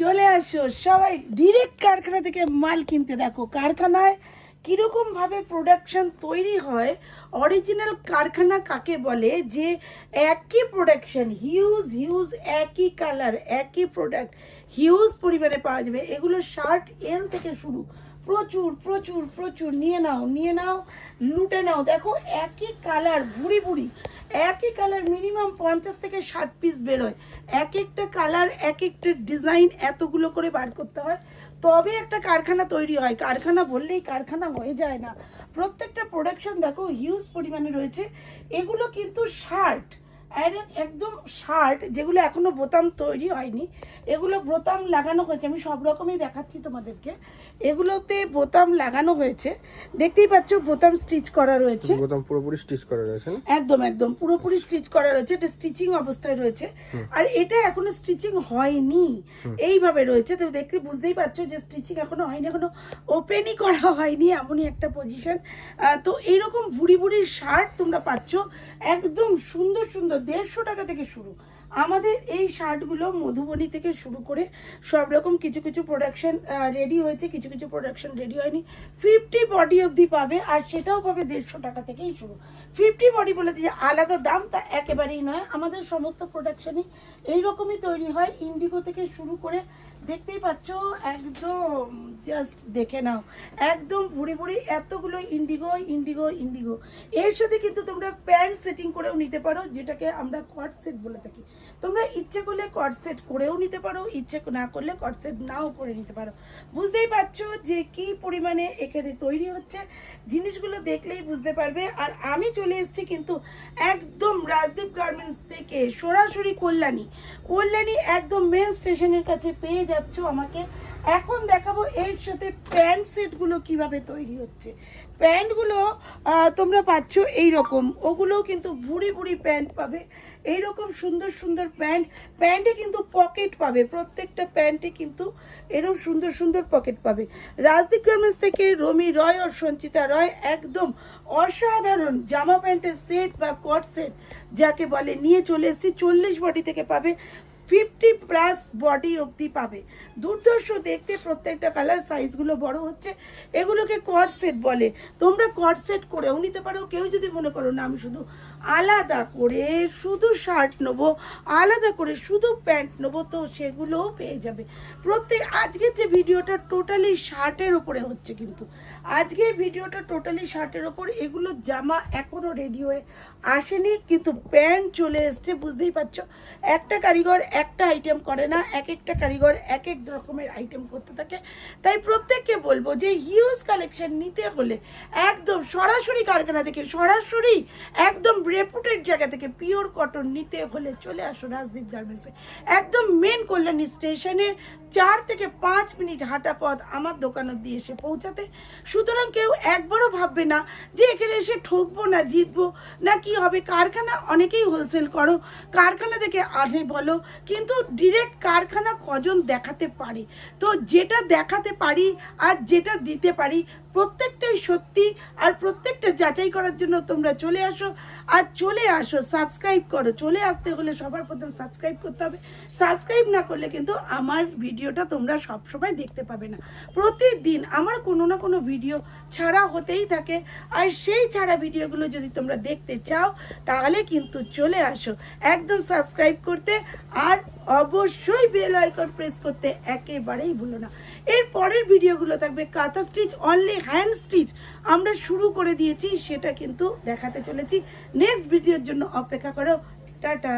চলে আসো, সবাই ডিরেক্ট কারখানা থেকে মাল কিনতে দেখো। কারখানায় কীরকম ভাবে প্রোডাকশন তৈরি হয় অরিজিনাল কারখানা কাকে বলে? যে একই প্রোডাকশন হিউজ হিউজ একই কালার একই প্রোডাক্ট হিউজ পরিমাণে পাওয়া যাবে। এগুলো শার্ট এল থেকে শুরু। প্রচুর প্রচুর প্রচুর। নিয়ে নাও নিয়ে নাও, লুটে নাও। দেখো একই কালার ভুড়ি ভুড়ি একই কালার মিনিমাম পঞ্চাশ থেকে ষাট পিস বেরোয়। এক একটা কালার এক একটা ডিজাইন এতগুলো করে বার করতে হয়। তবে একটা কারখানা তৈরি হয়। কারখানা বললেই কারখানা হয়ে যায় না। প্রত্যেকটা প্রোডাকশন দেখো হিউজ পরিমাণে রয়েছে। এগুলো কিন্তু শার্ট একদম শার্ট যেগুলো এখনও বোতাম তৈরি হয়নি এগুলো বোতাম লাগানো হয়েছে। আমি সব রকমই দেখাচ্ছি তোমাদেরকে। এগুলোতে বোতাম লাগানো হয়েছে। দেখতেই পাচ্ছ বোতাম স্টিচ করা রয়েছে। বোতাম পুরোপুরি স্টিচ করা রয়েছে একদম একদম। পুরোপুরি স্টিচ করা রয়েছে। এটা স্টিচিং অবস্থায় রয়েছে। আর এটা এখনও স্টিচিং হয়নি। এইভাবে রয়েছে। তো দেখতে বুঝতেই পারছ যে স্টিচিং এখনও হয়নি এখনও ওপেনই করা হয়নি এমনই একটা পজিশন তো এইরকম ভুড়ি ভুড়ি শার্ট তোমরা পাচ্ছ। একদম সুন্দর সুন্দর। দেড়শো টাকা থেকে শুরু। আমাদের এই শার্টগুলো মধুবনী থেকে শুরু করে সব রকম কিছু কিছু প্রোডাকশন রেডি হয়েছে, কিছু কিছু প্রোডাকশন রেডি হয়নি। ফিফটি বডি অবধি পাবে, আর সেটাও পাবে দেড়শো টাকা থেকেই শুরু। ফিফটি বডি বলে যে আলাদা দাম, তা একেবারেই নয়। আমাদের সমস্ত প্রোডাকশনই এইরকমই তৈরি হয়। ইন্ডিগো থেকে শুরু করে, দেখতেই পাচ্ছ, একদম জাস্ট দেখে নাও। একদম ভুড়ি ভুড়ি এতগুলো ইন্ডিগো ইন্ডিগো ইন্ডিগো এর সাথে কিন্তু তোমরা প্যান্ট সেটিং করেও নিতে পারো, যেটাকে আমরা কট সেট বলে থাকি। তোমরা ইচ্ছে করলে কট সেট করেও নিতে পারো, ইচ্ছে না করলে কট সেট নাও করে নিতে পারো। বুঝতেই পারছ যে কি পরিমাণে এখানে তৈরি হচ্ছে? জিনিসগুলো দেখলেই বুঝতে পারবে। আর আমি চলে এসেছি কিন্তু একদম রাজদীপ গার্মেন্টস থেকে, সরাসরি কল্যাণী। কল্যাণী একদম মেন স্টেশনের কাছে পেয়ে যাচ্ছ আমাকে। এখন দেখাবো এর সাথে প্যান্ট সেটগুলো কীভাবে তৈরি হচ্ছে। প্যান্টগুলো তোমরা পাচ্ছ এই রকম ওগুলোও কিন্তু ভুড়ি ভুড়ি প্যান্ট পাবে। এইরকম সুন্দর সুন্দর প্যান্ট, প্যান্টে কিন্তু পকেট পাবে, প্রত্যেকটা প্যান্টে কিন্তু এরকম সুন্দর সুন্দর পকেট পাবে। রাজদীপ গার্মেন্টস থেকে রমি রয় ও সঞ্চিতা রয় একদম অসাধারণ জামা প্যান্টের সেট বা কট সেট, যাকে বলে নিয়ে চলে এসেছি, চল্লিশ বডি থেকে পাবে ফিফটি প্লাস বডি অবধি পাবে। দুর্ধর্ষ দেখতে প্রত্যেকটা কালার সাইজগুলো বড় হচ্ছে। এগুলোকে কট সেট বলে। তোমরা কট সেট করেও নিতে পারো। কেউ যদি মনে করো না, আমি শুধু আলাদা করে শুধু শার্ট নেব, আলাদা করে শুধু প্যান্ট নেব, তো সেগুলোও পেয়ে যাবে। প্রত্যেক, আজকের যে ভিডিওটা টোটালি শার্টের ওপরে হচ্ছে কিন্তু। আজকের ভিডিওটা টোটালি শার্টের ওপর এগুলো জামা এখনও রেডি হয়ে আসেনি, কিন্তু প্যান্ট চলে এসছে, বুঝতেই পারছ? একটা কারিগর একটা আইটেম করে না এক একটা কারিগর এক এক রকমের আইটেম করতে থাকে। তাই প্রত্যেককে বলব যে হিউজ কালেকশন নিতে হলে একদম সরাসরি কারখানা থেকে, সরাসরি একদম রেপুটেড জায়গা থেকে পিওর কটন নিতে হলে চলে আসো রাজদীপ গার্মেন্টসে একদম মেন কল্যাণী স্টেশনের চার থেকে পাঁচ মিনিট হাঁটা পথ আমার দোকান অব্দি এসে পৌঁছাতে। সুতরাং কেউ একবারও ভাববে না যে এখানে এসে ঠকবো না, জিতবো না, কি হবে? কারখানা অনেকেই হোলসেল করো। কারখানা থেকে আসে বলো কিন্তু ডিরেক্ট কারখানা কজন দেখাতে পারে? তো যেটা দেখাতে পারি আর যেটা দিতে পারি, প্রত্যেকটাই সত্যি আর প্রত্যেকটা যাচাই করার জন্য তোমরা চলে আসো। আর চলে আসো সাবস্ক্রাইব করো। চলে আসতে হলে সবার প্রথম সাবস্ক্রাইব করতে হবে। সাবস্ক্রাইব না করলে কিন্তু আমার ভিডিওটা তোমরা সব সময় দেখতে পাবে না। প্রতিদিন আমার কোনো না কোনো ভিডিও ছাড়া হতেই থাকে। আর সেই ছাড়া ভিডিওগুলো যদি তোমরা দেখতে চাও, তাহলে কিন্তু চলে আসো। একদম সাবস্ক্রাইব করতে আর অবশ্যই বেল আইকন প্রেস করতে একেবারেই ভুলো না। এর পরের ভিডিওগুলো থাকবে কাঁথা স্টিচ অনলি হ্যান্ড স্টিচ আমরা শুরু করে দিয়েছি, সেটা কিন্তু দেখাতে চলেছি। নেক্সট ভিডিওর জন্য অপেক্ষা করো। টাটা।